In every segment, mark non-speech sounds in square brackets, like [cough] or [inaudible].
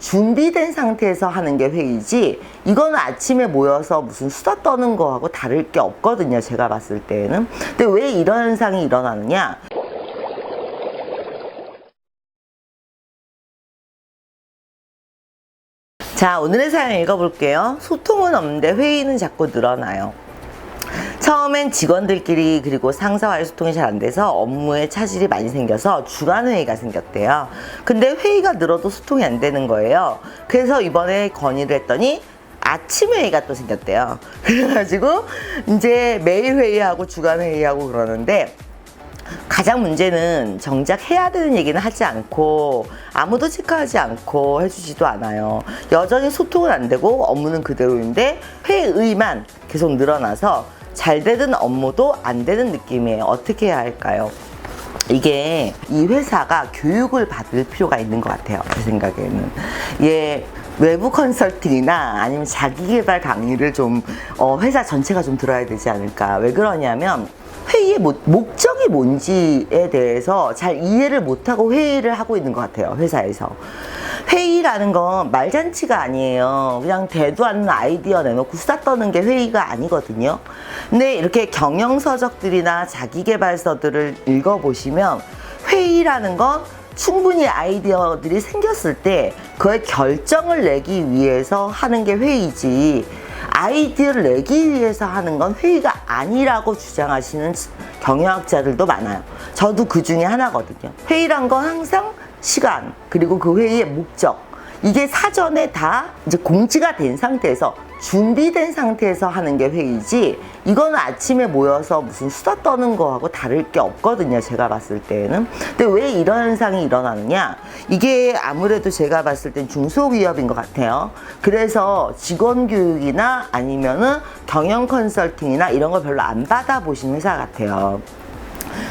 준비된 상태에서 하는 게 회의지 이거는 아침에 모여서 무슨 수다 떠는 거하고 다를 게 없거든요 제가 봤을 때는. 근데 왜 이런 현상이 일어나느냐? 자 오늘의 사연 읽어볼게요. 소통은 없는데 회의는 자꾸 늘어나요 처음엔 직원들끼리 그리고 상사와의 소통이 잘 안 돼서 업무에 차질이 많이 생겨서 주간 회의가 생겼대요. 근데 회의가 늘어도 소통이 안 되는 거예요. 그래서 이번에 건의를 했더니 아침 회의가 또 생겼대요. [laughs] 그래가지고 이제 매일 회의하고 주간 회의하고 그러는데 가장 문제는 정작 해야 되는 얘기는 하지 않고 아무도 체크하지 않고 해주지도 않아요. 여전히 소통은 안 되고 업무는 그대로인데 회의만 계속 늘어나서 잘 되던 업무도 안 되는 느낌이에요. 어떻게 해야 할까요? 이게 이 회사가 교육을 받을 필요가 있는 것 같아요. 제 생각에는. 예. 외부 컨설팅이나 아니면 자기개발 강의를 좀 어, 회사 전체가 좀 들어야 되지 않을까. 왜 그러냐면 회의의 모- 목적이 뭔지에 대해서 잘 이해를 못하고 회의를 하고 있는 것 같아요. 회사에서. 회의라는 건 말잔치가 아니에요. 그냥 대도 않는 아이디어 내놓고 수다 떠는 게 회의가 아니거든요. 근데 이렇게 경영서적들이나 자기개발서들을 읽어보시면 회의라는 건 충분히 아이디어들이 생겼을 때 그의 결정을 내기 위해서 하는 게 회의지 아이디어를 내기 위해서 하는 건 회의가 아니라고 주장하시는 경영학자들도 많아요. 저도 그 중에 하나거든요. 회의란 건 항상 시간 그리고 그 회의의 목적. 이게 사전에 다 이제 공지가 된 상태에서 준비된 상태에서 하는 게 회의지 이거는 아침에 모여서 무슨 수다 떠는 거하고 다를 게 없거든요 제가 봤을 때는. 근데 왜 이런 현상이 일어나느냐? 이게 아무래도 제가 봤을 땐 중소기업인 것 같아요. 그래서 직원 교육이나 아니면은 경영 컨설팅이나 이런 걸 별로 안 받아보신 회사 같아요.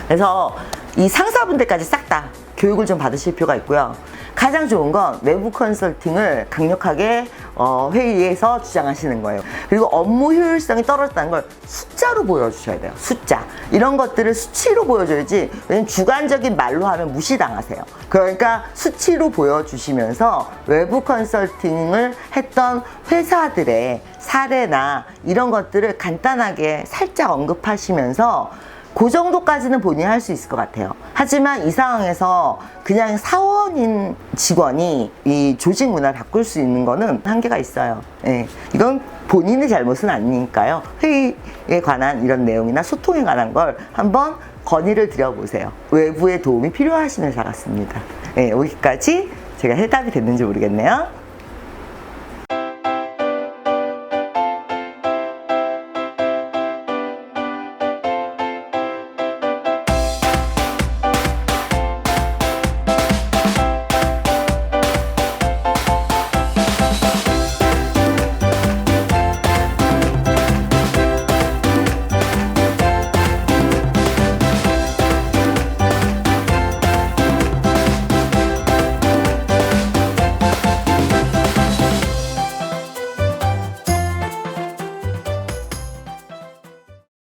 그래서 이 상사분들까지 싹다 교육을 좀 받으실 필요가 있고요. 가장 좋은 건 외부 컨설팅을 강력하게 어, 회의에서 주장하시는 거예요. 그리고 업무 효율성이 떨어졌다는 걸 숫자로 보여주셔야 돼요. 숫자. 이런 것들을 수치로 보여줘야지, 왜냐면 주관적인 말로 하면 무시당하세요. 그러니까 수치로 보여주시면서 외부 컨설팅을 했던 회사들의 사례나 이런 것들을 간단하게 살짝 언급하시면서 그 정도까지는 본인이 할 수 있을 것 같아요. 하지만 이 상황에서 그냥 사원인 직원이 이 조직 문화를 바꿀 수 있는 거는 한계가 있어요. 예. 이건 본인의 잘못은 아니니까요. 회의에 관한 이런 내용이나 소통에 관한 걸 한번 건의를 드려보세요. 외부의 도움이 필요하신 회사 같습니다. 예, 여기까지 제가 해답이 됐는지 모르겠네요.